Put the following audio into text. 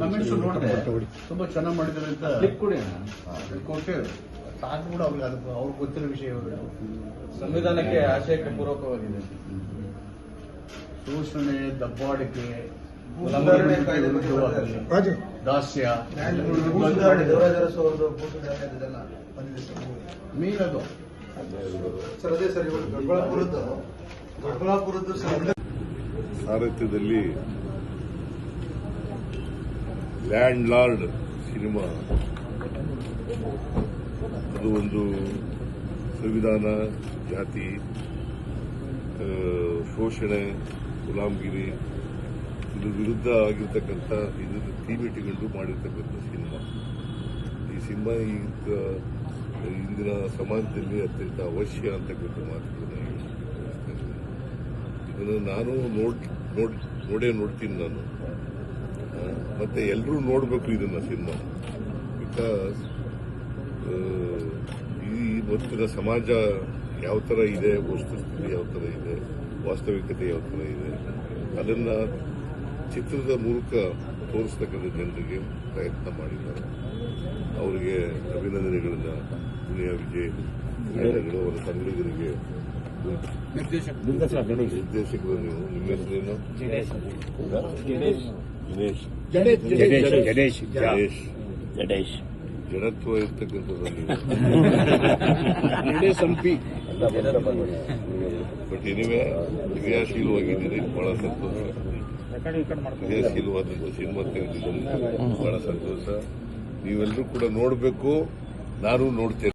Comments ನೋಡಿದೆ ತುಂಬಾ ಚೆನ್ನಾಗಿ ಮಾಡಿದ್ದಾರೆ ಅಂತ ಕೊಡಿ ಕೊಟ್ಟೆ. ಸಾಕು ಕೂಡ ಅವ್ರಿಗೆ ಅದು ಅವ್ರಿಗೆ ಗೊತ್ತಿರೋ ವಿಷಯ ಇವರು. ಸಂವಿಧಾನಕ್ಕೆ ಆಶಯಕ್ಕೆ ಪೂರಕವಾಗಿದೆ ಶೋಷಣೆ ದಬ್ಬಾಳಿಕೆ ವಿರುದ್ಧವಾಗಿ ದಾಸ್ಯ. ಮೀನದು ಸರ್. ಅದೇ. ಸರ್ ದೊಡ್ಡಬಳ್ಳಾಪುರದ್ದು ದೊಡ್ಡಬಳ್ಳಾಪುರದ್ದು ಸಂವಿಧಾನ ಸಾರಥ್ಯದಲ್ಲಿ ಲ್ಯಾಂಡ್ ಲಾರ್ಡ್ ಸಿನಿಮಾ. ಅದು ಒಂದು ಸಂವಿಧಾನ, ಜಾತಿ ಶೋಷಣೆ ಗುಲಾಮಗಿರಿ ಇದ್ರ ವಿರುದ್ಧ ಆಗಿರ್ತಕ್ಕಂಥ ಇದನ್ನು ಥೀಮ್ ಇಟ್ಟುಕೊಂಡು ಮಾಡಿರ್ತಕ್ಕಂಥ ಸಿನಿಮಾ. ಈ ಸಿನಿಮಾ ಈಗ, ಇಂದಿನ ಸಮಾಜದಲ್ಲಿ ಅತ್ಯಂತ ಅವಶ್ಯ ಅಂತಕ್ಕಂಥ ಮಾತುಗಳನ್ನು. ಇದನ್ನು ನಾನು ನೋಡಿ ನೋಡಿ, ನೋಡೇ ನೋಡ್ತೀನಿ ನಾನು. ಮತ್ತೆ ಎಲ್ಲರೂ ನೋಡಬೇಕು ಇದನ್ನ ಸಿನಿಮಾ. ಬಿಕಾಸ್ ಈ ಇವತ್ತಿನ ಸಮಾಜ ಯಾವ ಥರ ಇದೆ ವಸ್ತುಸ್ಥಿತಿ ಯಾವ ಥರ ಇದೆ ವಾಸ್ತವಿಕತೆ ಯಾವ ಥರ ಇದೆ ಅದನ್ನ ಚಿತ್ರದ ಮೂಲಕ ತೋರಿಸ್ತಕ್ಕಂಥ ಜನರಿಗೆ ಪ್ರಯತ್ನ ಮಾಡಿದ್ದಾರೆ. ಅವರಿಗೆ ಅಭಿನಂದನೆಗಳನ್ನ ದುನಿಯಾ ವಿಜಯ್ ತಂಡಗಳು ಅವರ ತಂಡಗಳಿಗೆ ನಿರ್ದೇಶಕರು ನೀವು ನಿಮ್ಮ ಹೆಸರೇನು? ದಿನೇಶ್ ಜಡೇಶ್ ಜಡೇಶ್ ಜಡೇಶ್ ಜಡತ್ವ ಇರ್ತಕ್ಕಂಥದ್ದು ನೀವು. ಬಟ್ ಎನಿವೆ ಕ್ರಿಯಾಶೀಲವಾಗಿದ್ದೀರಿ ಬಹಳ ಸಂತೋಷ. ಕ್ರಿಯಾಶೀಲವಾದಂಥ ಸಿನಿಮಾ ತೆಗೆದಿದ್ದೀನಿ ಬಹಳ ಸಂತೋಷ. ನೀವೆಲ್ಲರೂ ಕೂಡ ನೋಡಬೇಕು ನಾನು ನೋಡ್ತೇನೆ.